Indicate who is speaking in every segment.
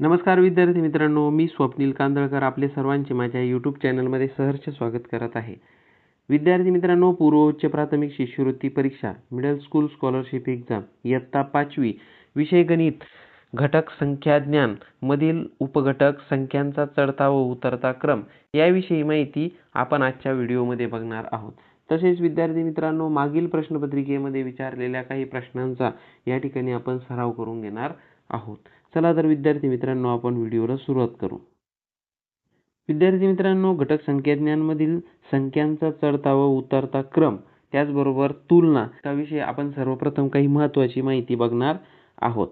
Speaker 1: नमस्कार विद्यार्थी मित्रांनो मी स्वप्नील कांदळकर आपले सर्वांचे माझ्या यूट्यूब चॅनलमध्ये सहर्ष स्वागत करत आहे. विद्यार्थी मित्रांनो पूर्व उच्च प्राथमिक शिष्यवृत्ती परीक्षा मिडल स्कूल स्कॉलरशिप एक्झाम इयत्ता पाचवी विषय गणित घटक संख्याज्ञान मधील उपघटक संख्यांचा चढता व उतरता क्रम याविषयी माहिती आपण आजच्या व्हिडिओमध्ये बघणार आहोत. तसेच विद्यार्थी मित्रांनो मागील प्रश्नपत्रिकेमध्ये विचारलेल्या काही प्रश्नांचा या ठिकाणी आपण सराव करून घेणार आहोत. चला तर विद्यार्थी मित्रांनो आपण व्हिडिओला सुरुवात करू. विद्यार्थी मित्रांनो घटक संख्याज्ञांमधील संख्यांचा चढता व उतरता क्रम त्याचबरोबर तुलना त्याविषयी आपण सर्वप्रथम काही महत्त्वाची माहिती बघणार आहोत.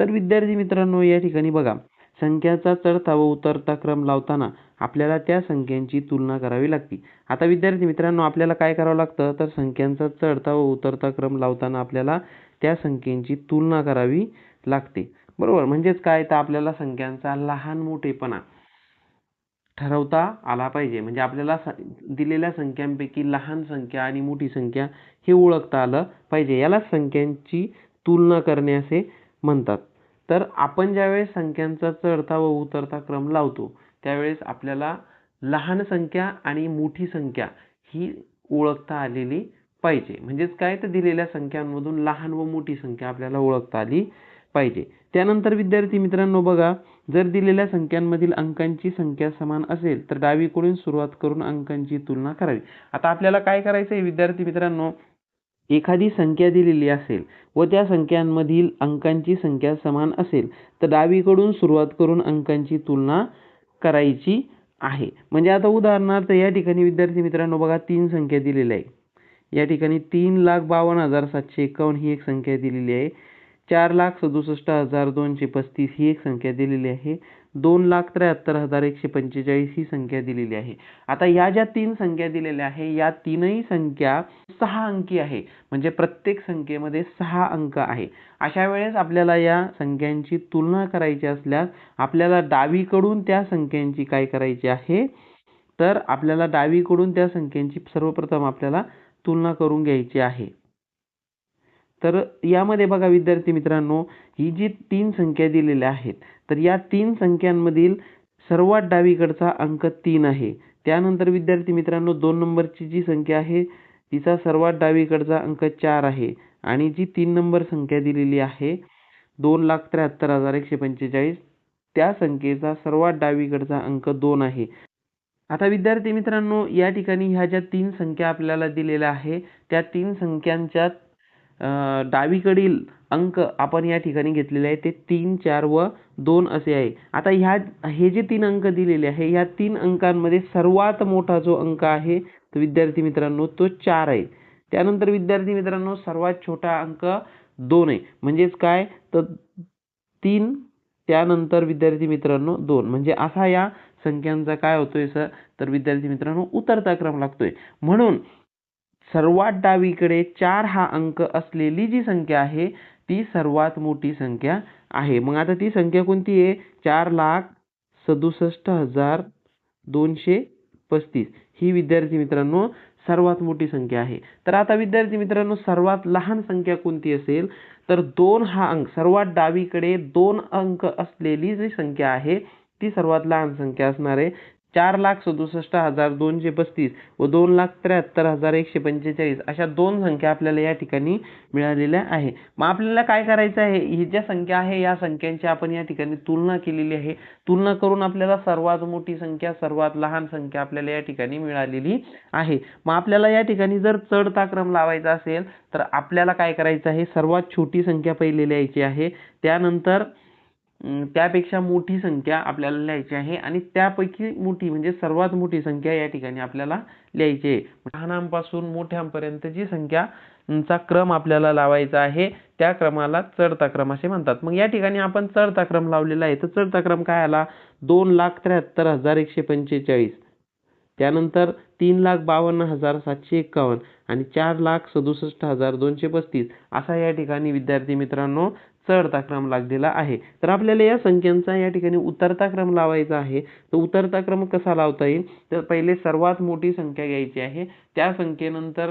Speaker 1: तर विद्यार्थी मित्रांनो या ठिकाणी बघा. संख्याचा चढता व उतरता क्रम लावताना आपल्याला त्या संख्यांची तुलना करावी लागते. आता विद्यार्थी मित्रांनो आपल्याला काय करावं लागतं? तर संख्यांचा चढता व उतरता क्रम लावताना आपल्याला त्या संख्येची तुलना करावी लागते. बरोबर. म्हणजेच काय? तर आपल्याला संख्यांचा लहान मोठेपणा ठरवता आला पाहिजे. म्हणजे आपल्याला दिलेल्या संख्यांपैकी लहान संख्या आणि मोठी संख्या हे ओळखता आलं पाहिजे. याला संख्यांची तुलना करणे असे म्हणतात. तर आपण ज्यावेळेस संख्यांचा चढता व उतरता क्रम लावतो त्यावेळेस आपल्याला लहान संख्या आणि मोठी संख्या ही ओळखता आलेली पाहिजे. म्हणजेच काय? तर दिलेल्या संख्यांमधून लहान व मोठी संख्या आपल्याला ओळखता आली पाहिजे. त्यानंतर विद्यार्थी मित्रांनो बघा जर दिलेल्या संख्यांमधील अंकांची संख्या समान असेल तर डावीकडून सुरुवात करून अंकांची तुलना करावी. आता आपल्याला काय करायचं आहे विद्यार्थी मित्रांनो? एखादी संख्या दिलेली असेल व त्या संख्यांमधील अंकांची संख्या समान असेल तर डावीकडून सुरुवात करून अंकांची तुलना करायची आहे. म्हणजे आता उदाहरणार्थ या ठिकाणी विद्यार्थी मित्रांनो बघा तीन संख्या दिलेल्या आहे या ठिकाणी तीन लाख बावन्न हजार सातशे एकावन्न ही एक संख्या दिलेली आहे. चार लाख सदुसष्ट हजार दोनशे पस्तीस ही एक संख्या दिलेली आहे. दोन लाख त्र्याहत्तर हजार एकशे पंचेचाळीस ही संख्या दिलेली आहे. आता या ज्या तीन संख्या दिलेल्या आहे या तीनही संख्या सहा अंकी आहे. म्हणजे प्रत्येक संख्येमध्ये सहा अंक आहे. अशा वेळेस आपल्याला या संख्यांची तुलना करायची असल्यास आपल्याला डावीकडून त्या संख्यांची काय करायची आहे? तर आपल्याला डावीकडून त्या संख्यांची सर्वप्रथम आपल्याला तुलना करून घ्यायची आहे. तर यामध्ये बघा विद्यार्थी मित्रांनो ही जी तीन संख्या दिलेल्या आहेत तर या तीन संख्यांमधील सर्वात डावीकडचा अंक तीन आहे. त्यानंतर विद्यार्थी मित्रांनो दोन नंबरची जी संख्या आहे तिचा सर्वात डावीकडचा अंक चार आहे. आणि जी तीन नंबर संख्या दिलेली आहे दोन लाख त्र्याहत्तर हजार एकशे पंचेचाळीस त्या संख्येचा सर्वात डावीकडचा अंक दोन आहे. आता विद्यार्थी मित्रांनो या ठिकाणी ह्या ज्या तीन संख्या आपल्याला दिलेल्या आहे त्या तीन संख्यांच्या डावीकडील अंक आपण या ठिकाणी घेतलेले आहे ते तीन चार व दोन असे आहे. आता ह्या हे जे तीन अंक दिलेले आहे ह्या तीन अंकांमध्ये सर्वात मोठा जो अंक आहे तो विद्यार्थी मित्रांनो तो चार आहे. त्यानंतर विद्यार्थी मित्रांनो सर्वात छोटा अंक दोन आहे. म्हणजेच काय? तर तीन त्यानंतर विद्यार्थी मित्रांनो दोन. म्हणजे असा या संख्यांचा काय होतोय सर? तर विद्यार्थी मित्रांनो उतरता क्रम लागतोय. म्हणून सर्वात डावीकडे चार हा अंक असलेली जी संख्या आहे ती सर्वात मोठी संख्या आहे. मग आता ती संख्या कोणती आहे? चार लाख सदुसष्ट हजार दोनशे पस्तीस. ही विद्यार्थी मित्रांनो सर्वात मोठी संख्या आहे. तर आता विद्यार्थी मित्रांनो सर्वात लहान संख्या कोणती असेल? तर दोन हा अंक सर्वात डावीकडे दोन अंक असलेली जी संख्या आहे ती सर्वात लहान संख्या असणार आहे. चार लाख सदुसष्ट हजार दोनशे पस्तीस व दोन लाख त्र्याहत्तर हजार एकशे पंचेचाळीस अशा दोन संख्या आपल्याला या ठिकाणी मिळालेल्या आहे. मग आपल्याला काय करायचं आहे? ही ज्या संख्या आहे या संख्यांची आपण या ठिकाणी तुलना केलेली आहे. तुलना करून आपल्याला सर्वात मोठी संख्या सर्वात लहान संख्या आपल्याला या ठिकाणी मिळालेली आहे. मग आपल्याला या ठिकाणी जर चढता क्रम लावायचा असेल तर आपल्याला काय करायचं आहे? सर्वात छोटी संख्या पहिले लिहायची आहे. त्यानंतर त्यापेक्षा मोठी संख्या आपल्याला लिहायची आहे आणि त्यापैकी मोठी म्हणजे सर्वात मोठी संख्या या ठिकाणी आपल्याला लिहायची आहे. लहानांपासून मोठ्यांपर्यंत जी संख्याचा क्रम आपल्याला लावायचा आहे त्या क्रमाला चढता क्रम असे म्हणतात. मग या ठिकाणी आपण चढता क्रम लावलेला आहे. तर चढता क्रम काय आला? दोन लाख त्र्याहत्तर हजार एकशे पंचेचाळीस. त्यानंतर तीन लाख बावन्न हजार सातशे एक्कावन्न आणि चार लाख सदुसष्ट हजार दोनशे पस्तीस. असा या ठिकाणी विद्यार्थी मित्रांनो चढता क्रम लागलेला आहे. तर आपल्याला या संख्यांचा या ठिकाणी उतरता क्रम लावायचा आहे. तर उतरता क्रम कसा लावता येईल? तर पहिले सर्वात मोठी संख्या घ्यायची आहे. त्या संख्येनंतर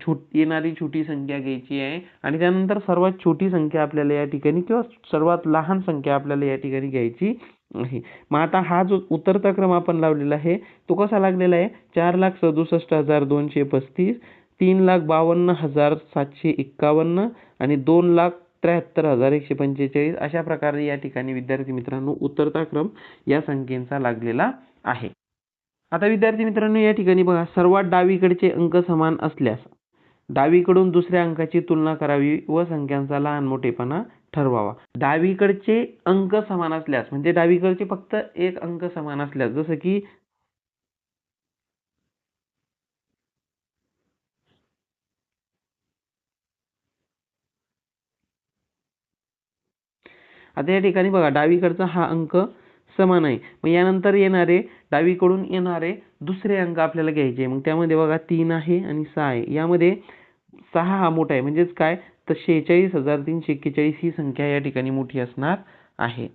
Speaker 1: छोट येणारी छोटी संख्या घ्यायची आहे. आणि त्यानंतर सर्वात छोटी संख्या आपल्याला या ठिकाणी किंवा सर्वात लहान संख्या आपल्याला या ठिकाणी घ्यायची आहे. मग आता हा जो उतरता क्रम आपण लावलेला आहे तो कसा लागलेला आहे? चार लाख सदुसष्ट हजार दोनशे पस्तीस तीन लाख बावन्न हजार सातशे एक्कावन्न आणि दोन लाख त्र्याहत्तर हजार एकशे पंचेचाळीस अशा प्रकारे या ठिकाणी विद्यार्थी मित्रांनो उतरता क्रम या संख्येचा लागलेला आहे. आता विद्यार्थी मित्रांनो या ठिकाणी बघा सर्वात डावीकडचे अंक समान असल्यास डावीकडून दुसऱ्या अंकाची तुलना करावी व संख्यांचा लहान मोठेपणा ठरवावा. डावीकडचे अंक समान असल्यास म्हणजे डावीकडचे फक्त एक अंक समान असल्यास जसं की आता या ठिकाणी बघा डावीकडचा हा अंक समान आहे. मग यानंतर येणारे डावीकडून येणारे दुसरे अंक आपल्याला घ्यायचे. मग त्यामध्ये बघा तीन आहे आणि सहा आहे. यामध्ये सहा हा मोठा आहे. म्हणजेच काय? तर शेहेचाळीस हजार तीनशे एक्केचाळीस ही संख्या या ठिकाणी मोठी असणार आहे.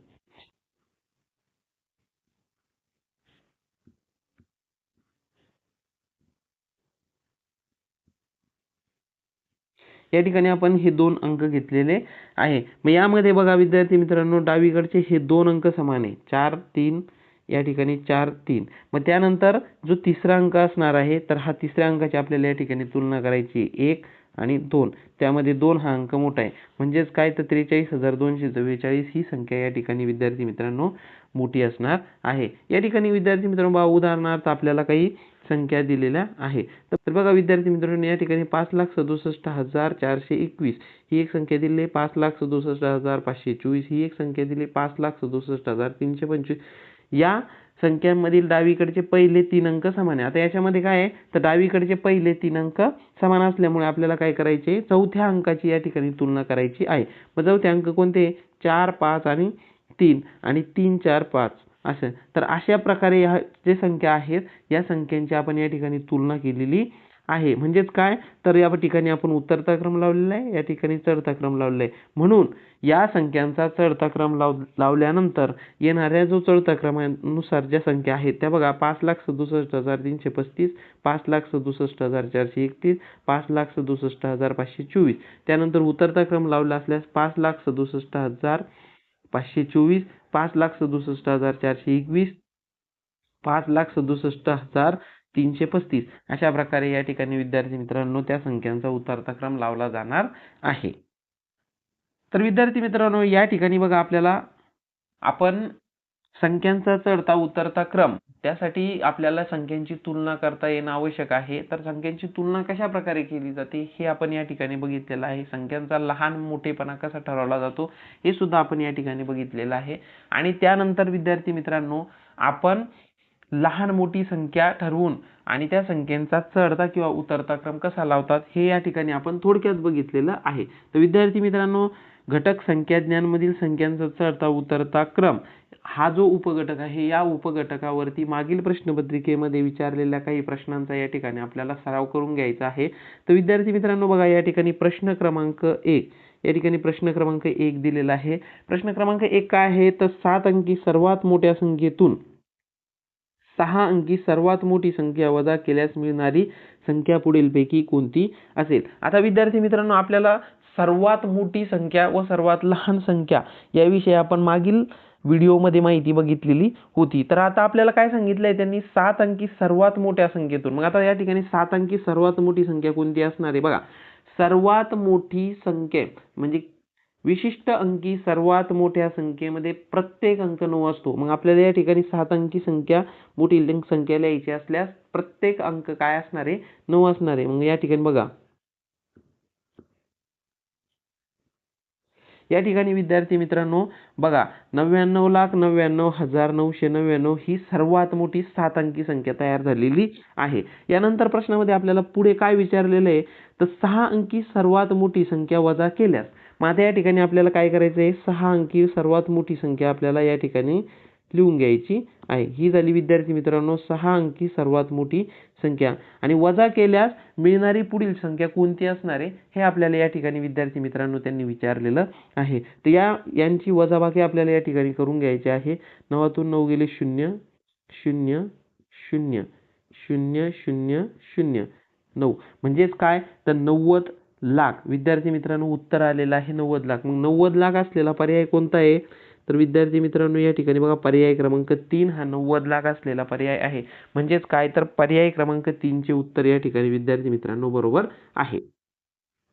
Speaker 1: या ठिकाणी आपण हे दोन अंक घेतलेले आहे. मग यामध्ये बघा विद्यार्थी मित्रांनो डावीकडचे हे दोन अंक समान आहे. चार तीन या ठिकाणी चार तीन. मग त्यानंतर जो तिसरा अंक असणार आहे तर हा तिसऱ्या अंकाची आपल्याला या ठिकाणी तुलना करायची एक आणि दोन. त्यामध्ये दोन हा अंक मोठा आहे. म्हणजेच काय तर त्रेचाळीस हजार दोनशे चव्वेचाळीस ही संख्या या ठिकाणी विद्यार्थी मित्रांनो मोठी असणार आहे. या ठिकाणी विद्यार्थी मित्रांनो बा उदाहरणार्थ आपल्याला काही संख्या दिलेल्या आहे. तर बघा विद्यार्थी मित्रांनो या ठिकाणी पाच लाख सदुसष्ट हजार चारशे एकवीस ही एक संख्या दिली आहे. पाच लाख सदुसष्ट हजार पाचशे चोवीस ही एक संख्या दिली पाच लाख सदुसष्ट हजार तीनशे पंचवीस. या संख्यांमधील डावीकडचे पहिले तीन अंक समान आहे. आता याच्यामध्ये काय आहे? तर डावीकडचे पहिले तीन अंक समान असल्यामुळे आपल्याला काय करायचे? चौथ्या अंकाची या ठिकाणी तुलना करायची आहे. मग चौथे अंक कोणते? चार पाच आणि तीन आणि तीन चार पाच असं. तर अशा प्रकारे ह्या जे संख्या आहेत या संख्यांची आपण या ठिकाणी तुलना केलेली आहे. म्हणजेच काय? तर या ठिकाणी आपण उतरता क्रम लावलेला आहे या ठिकाणी चढता क्रम लावलेला आहे. म्हणून या संख्यांचा चढता क्रम लाव लावल्यानंतर येणाऱ्या जो चढता क्रमानुसार ज्या संख्या आहेत त्या बघा पाच लाख सदुसष्ट हजार तीनशे पस्तीस पाच लाख सदुसष्ट हजार चारशे एकतीस पाच लाख सदुसष्ट हजार पाचशे चोवीस. त्यानंतर उतरता क्रम लावला असल्यास पाच लाख सदुसष्ट हजार पाचशे चोवीस पाच लाख सदुसष्ट हजार चारशे एकवीस पाच लाख सदुसष्ट हजार तीनशे पस्तीस. अशा प्रकारे या ठिकाणी विद्यार्थी मित्रांनो त्या संख्यांचा उतरता क्रम लावला जाणार आहे. तर विद्यार्थी मित्रांनो या ठिकाणी बघा आपल्याला आपण संख्यांचा चढता उतरता क्रम त्यासाठी आपल्याला संख्यांची तुलना करता येणं आवश्यक आहे. तर संख्यांची तुलना कशा प्रकारे केली जाते? हे आपण या ठिकाणी बघितलेलं आहे. संख्यांचा लहान मोठेपणा कसा ठरवला जातो? हे सुद्धा आपण या ठिकाणी बघितलेलं आहे. आणि त्यानंतर विद्यार्थी मित्रांनो आपण लहान मोठी संख्या ठरवून आणि त्या संख्यांचा चढता किंवा उतरता क्रम कसा लावतात हे या ठिकाणी आपण थोडक्यात बघितलेलं आहे. तर विद्यार्थी मित्रांनो घटक संख्याज्ञानमधील संख्यांचा चढता उतरता क्रम हा जो उपघटक आहे या उपघटकावरती मागील प्रश्नपत्रिकेमध्ये विचारलेल्या काही प्रश्नांचा या ठिकाणी आपल्याला सराव करून घ्यायचा आहे. तर विद्यार्थी मित्रांनो बघा या ठिकाणी प्रश्न क्रमांक एक या ठिकाणी प्रश्न क्रमांक एक दिलेला आहे. प्रश्न क्रमांक एक काय आहे? तर सात अंकी सर्वात मोठ्या संख्येतून सहा अंकी सर्वात मोठी संख्या वजा केल्यास मिळणारी संख्या पुढीलपैकी कोणती असेल? आता विद्यार्थी मित्रांनो आपल्याला सर्वात मोठी संख्या व सर्वात लहान संख्या याविषयी आपण मागील व्हिडिओमध्ये माहिती बघितलेली होती. तर आता आपल्याला काय सांगितलंय त्यांनी? सात अंकी सर्वात मोठ्या संख्येतून. मग आता या ठिकाणी सात अंकी सर्वात मोठी संख्या कोणती असणार आहे? बघा सर्वात मोठी संख्या म्हणजे विशिष्ट अंकी सर्वात मोठ्या संख्येमध्ये प्रत्येक अंक नऊ असतो. मग आपल्याला या ठिकाणी सात अंकी संख्या मोठी संख्या लिहायची असल्यास प्रत्येक अंक काय असणार आहे? नऊ असणार आहे. मग या ठिकाणी बघा. या ठिकाणी विद्यार्थी मित्रांनो बघा नव्याण्णव लाख नव्याण्णव हजार नऊशे नव्याण्णव ही सर्वात मोठी सात अंकी संख्या तयार झालेली आहे. यानंतर प्रश्नामध्ये आपल्याला पुढे काय विचारलेलं आहे? तर सहा अंकी सर्वात मोठी संख्या वजा केल्यास मग आता या ठिकाणी आपल्याला काय करायचं आहे सहा अंकी सर्वात मोठी संख्या आपल्याला या ठिकाणी लिहून घ्यायची आहे. ही झाली विद्यार्थी मित्रांनो सहा अंकी सर्वात मोठी संख्या. आणि वजा केल्यास मिळणारी पुढील संख्या कोणती असणार आहे हे आपल्याला या ठिकाणी विद्यार्थी मित्रांनो त्यांनी विचारलेलं आहे. तर या यांची वजाबाकी आपल्याला या ठिकाणी करून घ्यायची आहे. नवातून नऊ गेले शून्य शून्य शून्य शून्य शून्य शून्य नऊ. म्हणजेच काय? तर नव्वद लाख. विद्यार्थी मित्रांनो उत्तर आलेलं आहे नव्वद लाख. मग नव्वद लाख असलेला पर्याय कोणता आहे? तर विद्यार्थी मित्रांनो या ठिकाणी बघा पर्याय क्रमांक तीन हा नव्वद लाख असलेला पर्याय आहे. म्हणजेच काय? तर पर्याय क्रमांक तीनचे उत्तर या ठिकाणी विद्यार्थी मित्रांनो बरोबर आहे.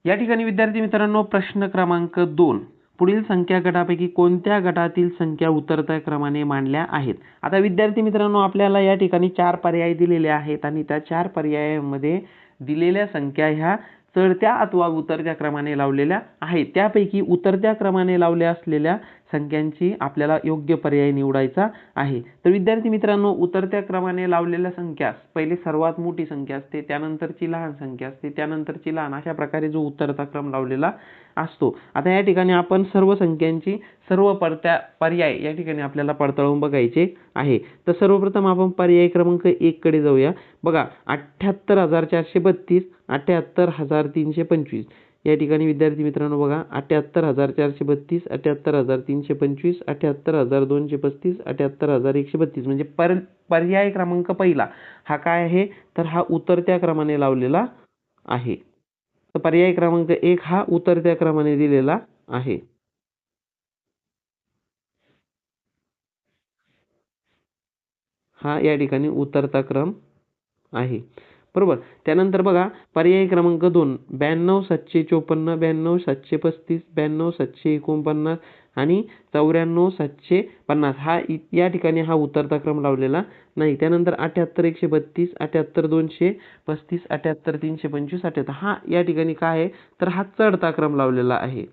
Speaker 1: या ठिकाणी विद्यार्थी मित्रांनो प्रश्न क्रमांक दोन. पुढील संख्या गटापैकी कोणत्या गटातील संख्या उतरत्या क्रमाने मांडल्या आहेत? आता विद्यार्थी मित्रांनो आपल्याला या ठिकाणी चार पर्याय दिलेले आहेत आणि त्या चार पर्यायामध्ये दिलेल्या संख्या ह्या चढत्या अथवा उतरत्या क्रमाने लावलेल्या आहेत. त्यापैकी उतरत्या क्रमाने लावल्या असलेल्या संख्यांची आपल्याला योग्य पर्याय निवडायचा आहे. तर विद्यार्थी मित्रांनो उतरत्या क्रमाने लावलेल्या संख्या पहिले सर्वात मोठी संख्या असते त्यानंतरची लहान संख्या असते त्यानंतरची लहान अशा प्रकारे जो उतरता क्रम लावलेला असतो. आता या ठिकाणी आपण सर्व संख्यांची सर्व परत्या पर्याय या ठिकाणी आपल्याला पडताळून बघायचे आहे. तर सर्वप्रथम आपण पर्याय क्रमांक एक कडे जाऊया. बघा अठ्ठ्याहत्तर हजार चारशे बत्तीस अठ्ठ्याहत्तर हजार तीनशे पंचवीस. या ठिकाणी विद्यार्थी मित्रांनो बघा अठ्ठ्याहत्तर हजार चारशे बत्तीस अठ्ठ्याहत्तर हजार तीनशे पंचवीस अठ्ठ्याहत्तर हजार दोनशे पस्तीस अठ्ठ्याहत्तर हजार एकशे बत्तीस. म्हणजे पर पर्याय क्रमांक पहिला. हा काय आहे? तर हा उतरत्या क्रमाने लावलेला आहे. तर पर्याय क्रमांक एक हा उतरत्या क्रमाने दिलेला आहे. हा या ठिकाणी उतरता क्रम आहे. बरोबर? त्यानंतर बघा पर्याय क्रमांक दोन ब्याण्णव सातशे चोपन्न ब्याण्णव सातशे पस्तीस ब्याण्णव सातशे एकोणपन्नास आणि चौऱ्याण्णव सातशे पन्नास. हा इ या ठिकाणी हा उतरता क्रम लावलेला नाही. त्यानंतर अठ्याहत्तर एकशे बत्तीस अठ्याहत्तर दोनशे पस्तीस अठ्याहत्तर तीनशे पंचवीस अठ्याहत्तर. हा या ठिकाणी काय आहे? तर हा चढता क्रम लावलेला आहे.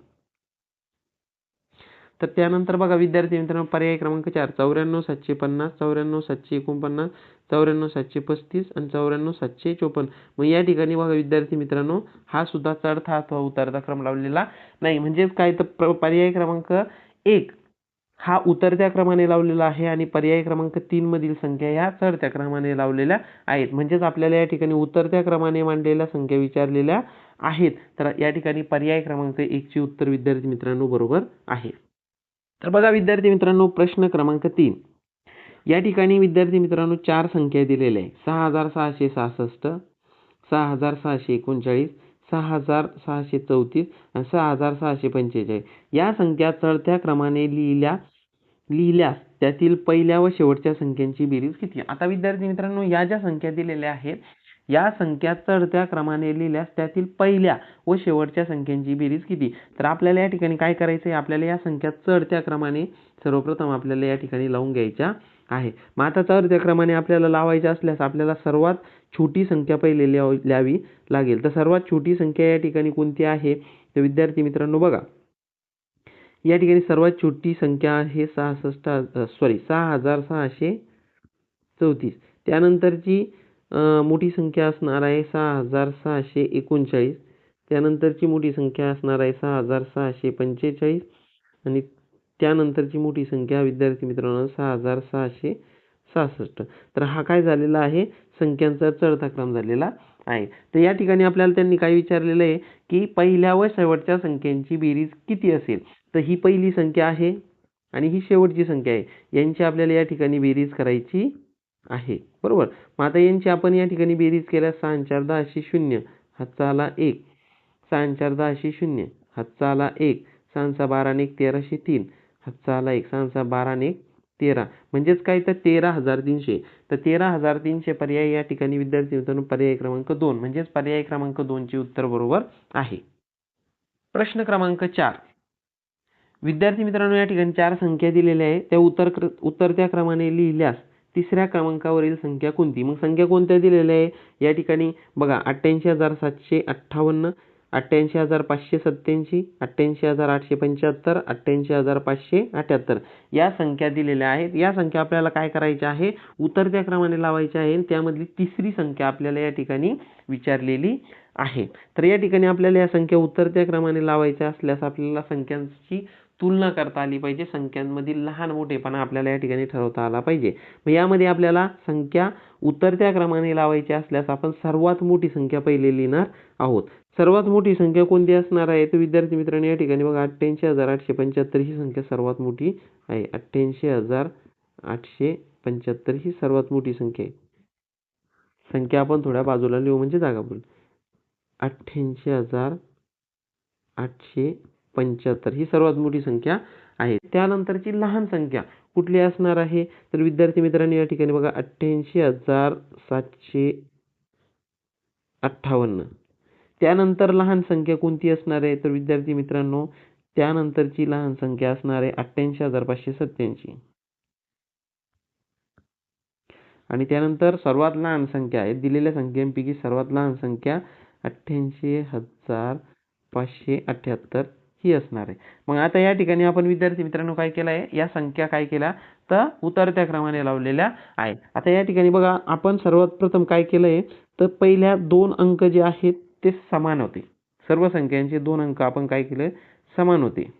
Speaker 1: तर त्यानंतर बघा विद्यार्थी मित्रांनो पर्याय क्रमांक चार चौऱ्याण्णव सातशे पन्नास चौऱ्याण्णव सातशे एकोणपन्नास चौऱ्याण्णव सातशे पस्तीस आणि चौऱ्याण्णव सातशे चोपन्न. मग या ठिकाणी बघा विद्यार्थी मित्रांनो हा सुद्धा चढता अथवा उतरता क्रम लावलेला नाही. म्हणजेच काय? तर पर्याय क्रमांक एक हा उतरत्या क्रमाने लावलेला आहे आणि पर्याय क्रमांक तीन मधील संख्या ह्या चढत्या क्रमाने लावलेल्या आहेत. म्हणजेच आपल्याला या ठिकाणी उतरत्या क्रमाने मांडलेल्या संख्या विचारलेल्या आहेत. तर या ठिकाणी पर्याय क्रमांक एकचे उत्तर विद्यार्थी मित्रांनो बरोबर आहे. तर बघा विद्यार्थी मित्रांनो प्रश्न क्रमांक तीन. या ठिकाणी विद्यार्थी मित्रांनो चार संख्या दिलेल्या आहे. सहा हजार सहाशे सहासष्ट सहा हजार सहाशे एकोणचाळीस सहा हजार सहाशे चौतीस आणि सहा हजार सहाशे पंचेचाळीस. या संख्या चढत्या क्रमाने लिहिल्या लिहिल्यास त्यातील पहिल्या व शेवटच्या संख्यांची बेरीज किती आता विद्यार्थी मित्रांनो या ज्या संख्या दिलेल्या आहेत या संख्या चढत्या क्रमाने लिहिल्यास त्यातील पहिल्या व शेवटच्या संख्यांची बेरीज किती? तर आपल्याला या ठिकाणी काय करायचं आहे आपल्याला या संख्या चढत्या क्रमाने सर्वप्रथम आपल्याला या ठिकाणी लावून घ्यायच्या आहे. मग आता चढत्या क्रमाने आपल्याला लावायच्या असल्यास आपल्याला सर्वात छोटी संख्या पहिले लिहावी लिहावी लागेल. तर सर्वात छोटी संख्या या ठिकाणी कोणती आहे? तर विद्यार्थी मित्रांनो बघा. या ठिकाणी सर्वात छोटी संख्या आहे सहासष्ट सॉरी सहा हजार सहाशे चौतीस. त्यानंतरची मोठी संख्या असणार आहे सहा हजार सहाशे एकोणचाळीस. त्यानंतरची मोठी संख्या असणार आहे सहा हजार सहाशे पंचेचाळीस. आणि त्यानंतरची मोठी संख्या विद्यार्थी मित्रांनो सहा हजार सहाशे सहासष्ट. तर हा काय झालेला आहे? संख्यांचा चढता क्रम झालेला आहे. तर या ठिकाणी आपल्याला त्यांनी काय विचारलेलं आहे? की पहिल्या व शेवटच्या संख्यांची बेरीज किती असेल? तर ही पहिली संख्या आहे आणि ही शेवटची संख्या आहे. यांची आपल्याला या ठिकाणी बेरीज करायची आहे. बरोबर? मग आता यांची आपण या ठिकाणी बेरीज केल्यास सहा चार दहाशे शून्य हातचा आला एक. सहा चार दहाशे शून्य हातचा आला एक. सहा बारा एक तेराशे तीन. हातचा आला एक सहा बारा एक तेरा. म्हणजेच काय? तर तेरा हजार तीनशे. तर तेरा हजार तीनशे पर्याय या ठिकाणी विद्यार्थी मित्रांनो पर्याय क्रमांक दोन. म्हणजेच पर्याय क्रमांक दोनचे उत्तर बरोबर आहे. प्रश्न क्रमांक चार. विद्यार्थी मित्रांनो या ठिकाणी चार संख्या दिलेल्या आहे त्या उत्तर उतरत्या क्रमाने लिहिल्यास तिसऱ्या क्रमांकावरील संख्या कोणती? मग संख्या कोणत्या दिलेल्या आहे? या ठिकाणी बघा अठ्ठ्याऐंशी हजार सातशे अठ्ठावन्न अठ्ठ्याऐंशी हजार पाचशे सत्त्याऐंशी अठ्ठ्याऐंशी हजार आठशे पंच्याहत्तर अठ्ठ्याऐंशी हजार पाचशे अठ्ठ्याहत्तर या संख्या दिलेल्या आहेत. या संख्या आपल्याला काय करायच्या आहे? उतरत्या क्रमाने लावायच्या आहे त्यामधली तिसरी संख्या आपल्याला या ठिकाणी विचारलेली आहे. तर या ठिकाणी आपल्याला या संख्या उतरत्या क्रमाने लावायच्या असल्यास आपल्याला संख्यांची तुलना करता आली पाहिजे. संख्यांमधील लहान मोठेपणा आपल्याला या ठिकाणी ठरवता आला पाहिजे. मग यामध्ये आपल्याला संख्या उतरत्या क्रमाने लावायची असल्यास आपण सर्वात मोठी संख्या पहिले लिहिणार आहोत. सर्वात मोठी संख्या कोणती असणार आहे? तर विद्यार्थी मित्रांनो या ठिकाणी बघा अठ्ठ्याऐंशी हजार आठशे पंच्याहत्तर ही संख्या सर्वात मोठी आहे. अठ्ठ्याऐंशी हजार आठशे पंच्याहत्तर ही सर्वात मोठी संख्या आहे. संख्या आपण थोड्या बाजूला लिहू म्हणजे जागा बोल. अठ्ठ्याऐंशी हजार आठशे पंच्याहत्तर ही सर्वात मोठी संख्या आहे. त्यानंतरची लहान संख्या कुठली असणार आहे? तर विद्यार्थी मित्रांनो या ठिकाणी बघा अठ्ठ्याऐंशी हजार सातशे अठ्ठावन्न. त्यानंतर लहान संख्या कोणती असणार आहे? तर विद्यार्थी मित्रांनो त्यानंतरची लहान संख्या असणार आहे अठ्ठ्याऐंशी हजार पाचशे सत्याऐंशी आणि त्यानंतर सर्वात लहान संख्या आहे दिलेल्या संख्यांपैकी सर्वात लहान संख्या अठ्ठ्याऐंशी हजार पाचशे अठ्ठ्याहत्तर. ही असणार आहे. मग आता या ठिकाणी आपण विद्यार्थी मित्रांनो काय केलं आहे या संख्या काय केल्या? तर उतरत्या क्रमाने लावलेल्या आहे आता या ठिकाणी बघा आपण सर्वात प्रथम काय केलं आहे तर पहिल्या दोन अंक जे आहेत ते समान होते. सर्व संख्यांचे दोन अंक आपण काय केले समान होते.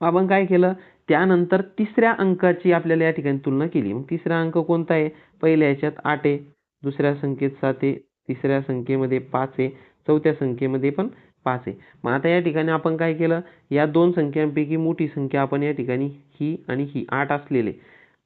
Speaker 1: मग आपण काय केलं? त्यानंतर तिसऱ्या अंकाची आपल्याला या ठिकाणी तुलना केली. मग तिसरा अंक कोणता आहे? पहिल्या याच्यात आठ आहे. दुसऱ्या संख्येत सात आहे. तिसऱ्या संख्येमध्ये पाच आहे. चौथ्या संख्येमध्ये पण पाच आहे. मग आता या ठिकाणी आपण काय केलं? या दोन संख्यांपैकी मोठी संख्या आपण या ठिकाणी ही आणि ही आठ असलेले.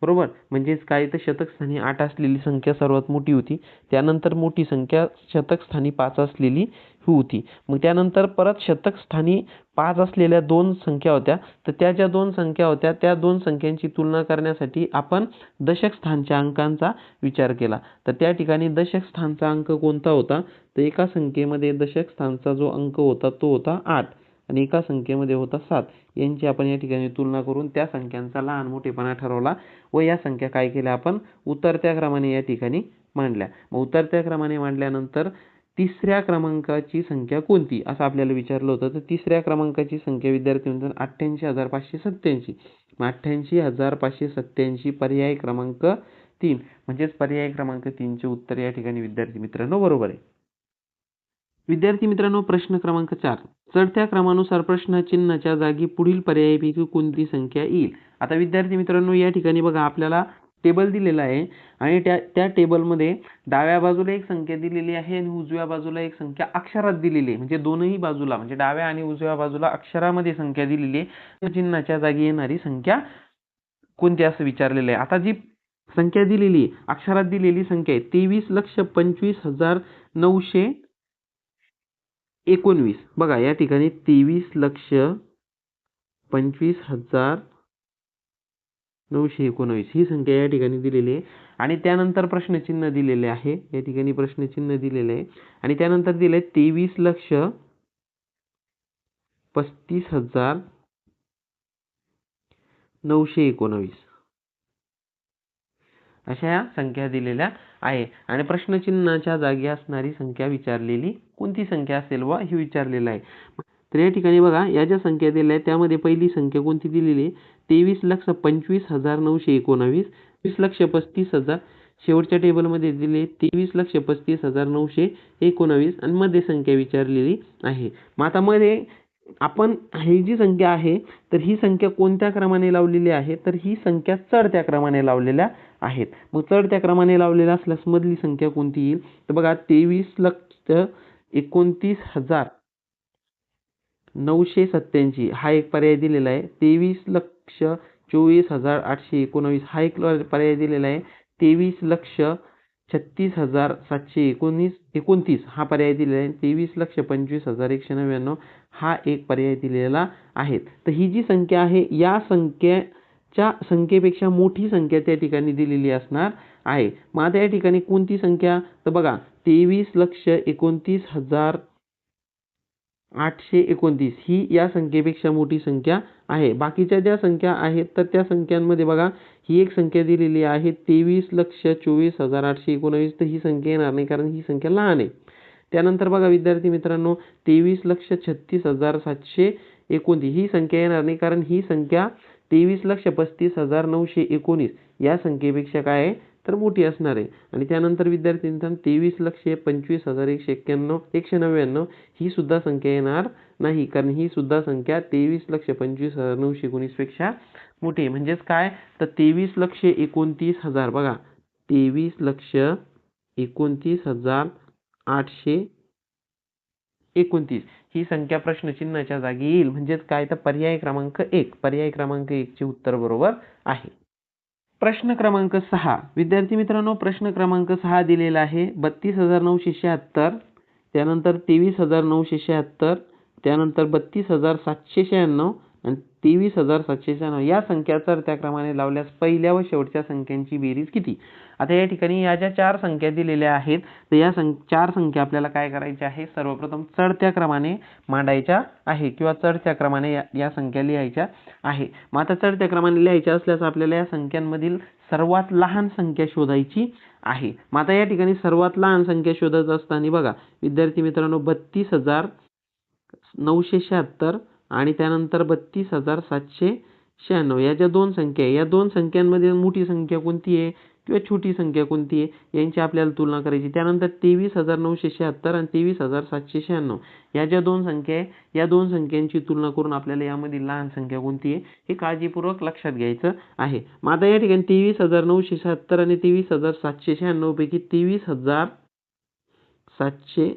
Speaker 1: बरोबर? म्हणजेच काय? तर शतक स्थानी आठ असलेली संख्या सर्वात मोठी होती. त्यानंतर मोठी संख्या शतक स्थानी पाच असलेली होती. मग त्यानंतर परत शतक स्थानी पाच असलेल्या दोन संख्या होत्या. तर त्या ज्या दोन संख्या होत्या त्या दोन संख्यांची तुलना करण्यासाठी आपण दशक स्थानच्या अंकांचा विचार केला. तर त्या ठिकाणी दशक स्थानचा अंक कोणता होता? तर एका संख्येमध्ये दशक स्थानचा जो अंक होता तो होता आठ आणि एका संख्येमध्ये होता सात. यांची आपण या ठिकाणी तुलना करून त्या संख्यांचा लहान मोठेपणा ठरवला व या संख्या काय केल्या आपण? उतरत्या क्रमाने या ठिकाणी मांडल्या. मग उतरत्या क्रमाने मांडल्यानंतर तिसऱ्या क्रमांकाची संख्या कोणती? असं आपल्याला विचारलं होतं. तर तिसऱ्या क्रमांकाची संख्या विद्यार्थी म्हणतात अठ्ठ्याऐंशी हजार पाचशे सत्त्याऐंशी. मग अठ्ठ्याऐंशी हजार पाचशे सत्त्याऐंशी पर्याय क्रमांक तीन. म्हणजेच पर्याय क्रमांक तीनचे उत्तर या ठिकाणी विद्यार्थी मित्रांनो बरोबर आहे. विद्यार्थी मित्रांनो प्रश्न क्रमांक चार. चढत्या क्रमानुसार प्रश्न चिन्हाच्या जागी पुढील पर्यायापैकी कोणती संख्या येईल? आता विद्यार्थी मित्रांनो या ठिकाणी बघा आपल्याला टेबल दिलेला आहे. आणि त्या त्या टेबलमध्ये डाव्या बाजूला एक संख्या दिलेली आहे आणि उजव्या बाजूला एक संख्या अक्षरात दिलेली आहे. म्हणजे दोनही बाजूला म्हणजे डाव्या आणि उजव्या बाजूला अक्षरामध्ये संख्या दिलेली आहे. चिन्हाच्या जागी येणारी संख्या कोणती असं विचारलेलं आहे. आता जी संख्या दिलेली आहे अक्षरात दिलेली संख्या आहे तेवीस लक्ष पंचवीस हजार नऊशे एकोणवीस. बघा या ठिकाणी तेवीस लक्ष पंचवीस हजार नऊशे एकोणवीस ही संख्या या ठिकाणी दिलेली आहे. आणि त्यानंतर प्रश्नचिन्ह दिलेले आहे. या ठिकाणी प्रश्नचिन्ह दिलेले आहे. आणि त्यानंतर दिले तेवीस लक्ष पस्तीस हजार नऊशे एकोणवीस. अशा या संख्या दिलेल्या आहे. आणि प्रश्नचिन्हाच्या जागी असणारी संख्या विचारलेली कोणती संख्या असेल व ही विचारलेलं आहे. तर या ठिकाणी बघा या ज्या संख्या दिल्या आहेत त्यामध्ये पहिली संख्या कोणती दिलेली आहे? तेवीस लक्ष पंचवीस हजार नऊशे एकोणावीस वीस लक्ष पस्तीस हजार शेवटच्या टेबलमध्ये दिले तेवीस लक्ष पस्तीस हजार नऊशे एकोणावीस आणि मध्ये संख्या विचारलेली आहे. मग आता मध्ये आपण ही जी संख्या आहे तर ही संख्या कोणत्या क्रमाने लावलेली आहे? तर ही संख्या चढत्या क्रमाने लावलेल्या आहेत. मग चढत्या क्रमाने लावलेल्या असल्यास मधली संख्या कोणती येईल? तर बघा तेवीस लक्ष एकोणतीस हजार नऊशे सत्याऐंशी हा एक पर्याय दिलेला आहे. तेवीस लक्ष चोवीस हजार आठशे एकोणवीस. हा एक पर्याय दिलेला आहे. तेवीस लक्ष छत्तीस हजार सातशे एकोणीस एकोणतीस. हा पर्याय दिलेला आहे. तेवीस लक्ष पंचवीस हजार एकशे नव्याण्णव. हा एक पर्याय दिलेला आहे. तर ही जी संख्या आहे या संख्येच्या संख्येपेक्षा मोठी संख्या त्या ठिकाणी दिलेली असणार आहे. मग आता या ठिकाणी कोणती संख्या? तर बघा तेवीस लक्ष एकोणतीस हजार आठशे एकोणतीस. ही या संख्येपेक्षा मोठी संख्या आहे. बाकीच्या ज्या संख्या आहेत तर त्या संख्यांमध्ये बघा ही एक संख्या दिलेली आहे तेवीस लक्ष चोवीस हजार आठशे एकोणावीस. तर ही संख्या येणार नाही कारण ही संख्या लहान आहे. त्यानंतर बघा विद्यार्थी मित्रांनो तेवीस लक्ष छत्तीस हजार सातशे एकोणतीस. ही संख्या येणार नाही कारण ही संख्या तेवीस लक्ष पस्तीस हजार नऊशे एकोणीस. या संख्येपेक्षा काय आहे? तर मोठी असणार आहे. आणि त्यानंतर विद्यार्थी मित्रांनो तेवीस लक्ष पंचवीस हजार एकशे एक्क्याण्णव एकशे नव्याण्णव ही सुद्धा संख्या येणार नाही. कारण ही सुद्धा संख्या तेवीस लक्ष पंचवीस हजार नऊशे एकोणीसपेक्षा मोठी आहे. म्हणजेच काय? तर तेवीस लक्ष एकोणतीस हजार बघा. तेवीस लक्ष एकोणतीस हजार आठशे एकोणतीस ही संख्या प्रश्नचिन्हाच्या जागी येईल. म्हणजेच काय? तर पर्याय क्रमांक एक. पर्याय क्रमांक एकचे उत्तर बरोबर आहे. प्रश्न क्रमांक सहा. विद्यार्थी मित्रांनो प्रश्न क्रमांक सहा दिलेला आहे. बत्तीस हजार नऊशे शहात्तर त्यानंतर तेवीस हजार नऊशे शहात्तर त्यानंतर बत्तीस हजार सातशे शहाण्णव आणि तेवीस हजार सातशे शहाण्णव. या संख्या तर त्या क्रमाने लावल्यास पहिल्या व शेवटच्या संख्यांची बेरीज किती? आता या ठिकाणी या ज्या चार संख्या दिलेल्या आहेत तर या सं चार संख्या आपल्याला काय करायच्या आहे? सर्वप्रथम चढत्या क्रमाने मांडायच्या आहे किंवा चढत्या क्रमाने या या संख्या लिहायच्या आहे. मग आता चढत्या क्रमाने लिहायच्या असल्यास आपल्याला या संख्यांमधील सर्वात लहान संख्या शोधायची आहे. मग आता या ठिकाणी सर्वात लहान संख्या शोधत असताना बघा विद्यार्थी मित्रांनो बत्तीस हजार नऊशे शहात्तर आणि त्यानंतर बत्तीस हजार सातशे शहाण्णव. या ज्या दोन संख्या आहे या दोन संख्यांमध्ये मोठी संख्या कोणती आहे? किंवा छोटी संख्या कोणती आहे यांची आपल्याला तुलना करायची. त्यानंतर तेवीस हजार नऊशे शहात्तर आणि तेवीस हजार सातशे शहाण्णव. या ज्या दोन संख्या आहे या दोन संख्यांची तुलना करून आपल्याला यामधील लहान संख्या कोणती आहे हे काळजीपूर्वक लक्षात घ्यायचं आहे. मग आता या ठिकाणी तेवीस हजार नऊशे शहात्तर आणि तेवीस हजार सातशे शहाण्णव पैकी तेवीस हजार सातशे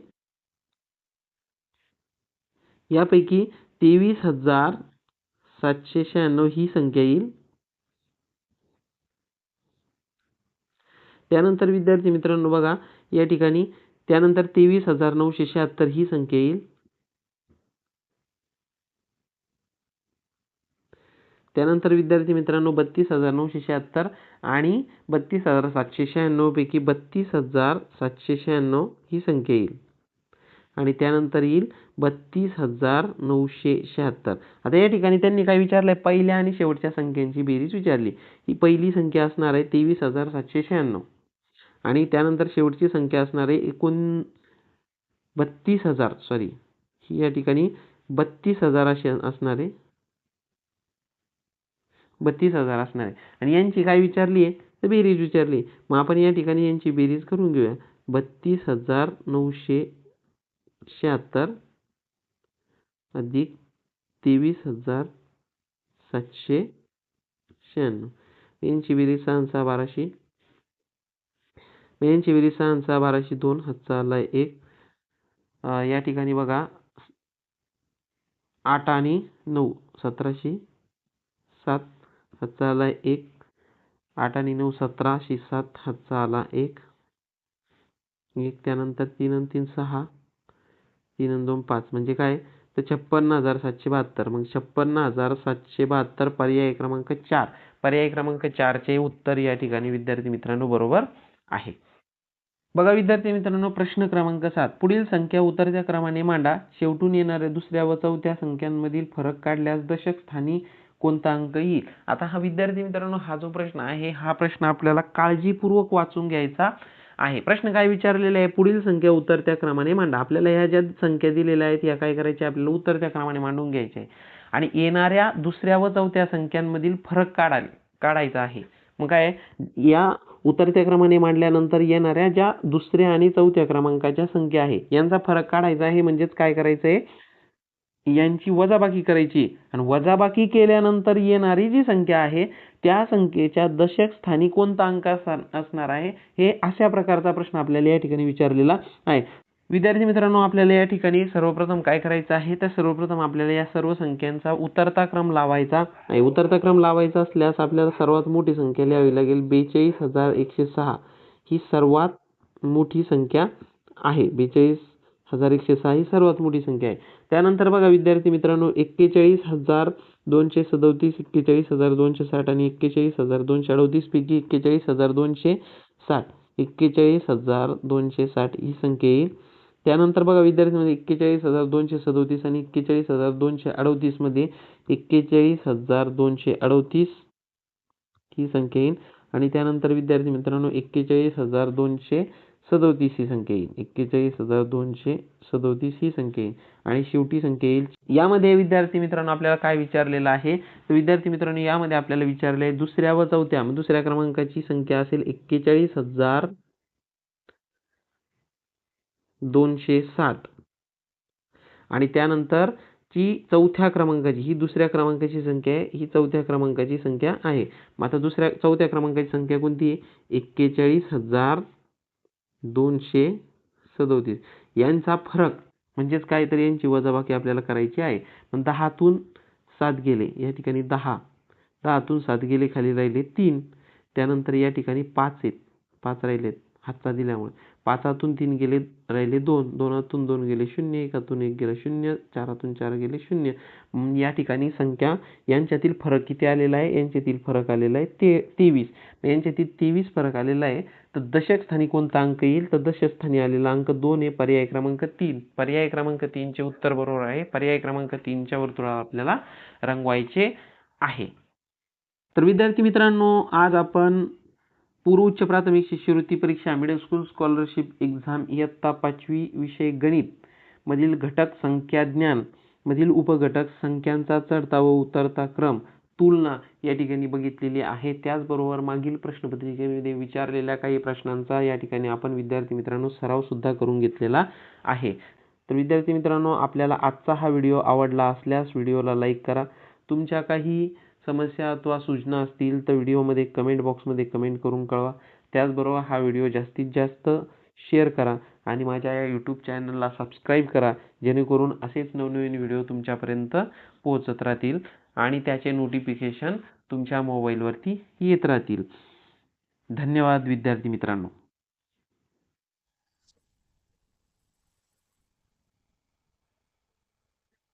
Speaker 1: यापैकी तेवीस हजार सातशे शहाण्णव ही संख्या येईल. त्यानंतर विद्यार्थी मित्रांनो बघा या ठिकाणी त्यानंतर तेवीस हजार नऊशे शहात्तर ही संख्या येईल. त्यानंतर विद्यार्थी मित्रांनो बत्तीस हजार नऊशे शहात्तर आणि बत्तीस हजार सातशे शहाण्णव पैकी बत्तीस हजार सातशे शहाण्णव ही संख्या येईल. आणि त्यानंतर येईल बत्तीस हजार नऊशे शहात्तर. आता या ठिकाणी त्यांनी काय विचारलंय? पहिल्या आणि शेवटच्या संख्यांची बेरीज विचारली. ही पहिली संख्या असणार आहे तेवीस हजार सातशे शहाण्णव. आणि त्यानंतर शेवटची संख्या असणारे एकूण बत्तीस हजार सॉरी ही या ठिकाणी बत्तीस हजार अशी असणार आहे बत्तीस हजार असणार. आहे आणि यांची काय विचारली आहे? तर बेरीज विचारली. मग आपण या ठिकाणी यांची बेरीज करून घेऊया. बत्तीस हजार नऊशे शहात्तर अधिक तेवीस हजार सातशे शहाण्णव. यांची बेरीज सहा सहा बाराशे यांची बेरीज सहा बाराशे दोन हातचा एक. या ठिकाणी बघा आठ आणि नऊ सतराशे सात हातचा आला एक. आठ आणि नऊ सतराशे सात हातचा आला एक. एक त्यानंतर तीन आणि तीन सहा. तीन आणि दोन पाच. म्हणजे काय? तर छप्पन्न हजार सातशे बहात्तर. मग छप्पन्न हजार सातशे बहात्तर पर्याय क्रमांक चार. पर्याय क्रमांक चारचे उत्तर या ठिकाणी विद्यार्थी मित्रांनो बरोबर आहे. बघा विद्यार्थी मित्रांनो प्रश्न क्रमांक सात. पुढील संख्या उतरत्या क्रमाने मांडा. शेवटून येणाऱ्या दुसऱ्या व चौथ्या संख्यांमधील फरक काढल्यास दशक स्थानी कोणता अंक येईल? आता हा विद्यार्थी मित्रांनो हा जो प्रश्न आहे हा प्रश्न आपल्याला काळजीपूर्वक वाचून घ्यायचा आहे. प्रश्न काय विचारलेला आहे? पुढील संख्या उतरत्या क्रमाने मांडा. आपल्याला ह्या ज्या संख्या दिलेल्या आहेत या काय करायच्या? आपल्याला उतरत्या क्रमाने मांडून घ्यायच्या आहे. आणि येणाऱ्या दुसऱ्या व चौथ्या संख्यांमधील फरक काढा काढायचा आहे. मग काय? या उतरत्या क्रमाने मांडल्यानंतर येणाऱ्या ज्या दुसऱ्या आणि चौथ्या क्रमांकाच्या संख्या आहे यांचा फरक काढायचा आहे. म्हणजेच काय करायचं आहे यांची वजाबाकी करायची. आणि वजाबाकी केल्यानंतर येणारी जी संख्या आहे त्या संख्येच्या दशक स्थानी कोणता अंक असणार आहे? हे अशा प्रकारचा प्रश्न आपल्याला या ठिकाणी विचारलेला आहे. विद्यार्थी मित्रांनो आपल्याला या ठिकाणी सर्वप्रथम काय करायचं आहे? तर सर्वप्रथम आपल्याला या सर्व संख्यांचा उतरता क्रम लावायचा आहे. उतरता क्रम लावायचा असल्यास आपल्याला सर्वात मोठी संख्या लिहावी लागेल. बेचाळीस हजार एकशे सहा ही सर्वात मोठी संख्या आहे. बेचाळीस हजार एकशे सहा ही सर्वात मोठी संख्या आहे. त्यानंतर बघा विद्यार्थी मित्रांनो एक्केचाळीस हजार दोनशे सदोतीस एक्केचाळीस हजार दोनशे साठ आणि एक्केचाळीस हजार दोनशे अडोतीस पैकी एक्केचाळीस हजार दोनशे साठ. एक्केचाळीस हजार दोनशे साठ ही संख्या येईल. त्यानंतर बघा विद्यार्थ्यांमध्ये एक्केचाळीस हजार दोनशे सदोतीस आणि एक्केचाळीस हजार दोनशे अडोतीसमध्ये एक्केचाळीस हजार दोनशे अडोतीस ही संख्या येईल. आणि त्यानंतर विद्यार्थी मित्रांनो एक्केचाळीस हजार दोनशे सदोतीस ही संख्या येईल. एक्केचाळीस हजार दोनशे सदोतीस ही संख्या येईल. आणि शेवटी संख्या येईल. यामध्ये विद्यार्थी मित्रांनो आपल्याला काय विचारलेलं आहे? तर विद्यार्थी मित्रांनो यामध्ये आपल्याला विचारले दुसऱ्या व चौथ्या दुसऱ्या क्रमांकाची संख्या असेल एक्केचाळीस हजार दोनशे साठ आणि त्यानंतर ची चौथ्या क्रमांकाची ही दुसऱ्या क्रमांकाची संख्या आहे ही चौथ्या क्रमांकाची संख्या आहे. मग आता दुसऱ्या चौथ्या क्रमांकाची संख्या कोणती आहे? एक्केचाळीस हजार दोनशे सदोतीस. यांचा फरक म्हणजेच काहीतरी यांची वजाबाकी आपल्याला करायची आहे. पण दहातून सात गेले या ठिकाणी दहा. दहातून सात गेले खाली राहिले तीन. त्यानंतर या ठिकाणी पाच आहेत. पाच राहिलेत. हातचा दिल्यामुळे. पाचातून तीन गेले राहिले दोन. दोनातून दोन गेले शून्य एकातून एक गेलं शून्य चारातून चार गेले शून्य. या ठिकाणी संख्या यांच्यातील फरक किती आलेला आहे? यांच्यातील फरक आलेला आहे ते तेवीस. यांच्यातील तेवीस फरक आलेला आहे. तर दशक स्थानी कोणता अंक येईल? तर दशक स्थानी आलेला अंक दोन आहे. पर्याय क्रमांक तीन. पर्याय क्रमांक तीनचे उत्तर बरोबर आहे. पर्याय क्रमांक तीनच्या वर्तुळावर आपल्याला रंगवायचे आहे. तर विद्यार्थी मित्रांनो आज आपण पूर्व उच्च प्राथमिक शिष्यवृत्ती परीक्षा मिडल स्कूल स्कॉलरशिप एक्झाम इयत्ता पाचवी विषय गणित मधील घटक संख्या ज्ञान मधील उपघटक संख्यांचा चढता व उतरता क्रम तुलना या ठिकाणी बघितलेली आहे. त्याचबरोबर मागील प्रश्नपत्रिकेमध्ये विचारलेल्या काही प्रश्नांचा या ठिकाणी आपण विद्यार्थी मित्रांनो सराव सुद्धा करून घेतलेला आहे. तर विद्यार्थी मित्रांनो आपल्याला आजचा हा व्हिडिओ आवडला असल्यास व्हिडिओला लाईक करा. तुमच्या काही समस्या अथवा सूचना असतील तर व्हिडिओमध्ये कमेंट बॉक्समध्ये कमेंट करून कळवा. त्याचबरोबर हा व्हिडिओ जास्तीत जास्त शेअर करा आणि माझ्या या यूट्यूब चॅनलला सबस्क्राईब करा जेणेकरून असेच नवनवीन व्हिडिओ तुमच्यापर्यंत पोहोचत राहतील आणि त्याचे नोटिफिकेशन तुमच्या मोबाईलवरती येत राहतील. धन्यवाद विद्यार्थी मित्रांनो.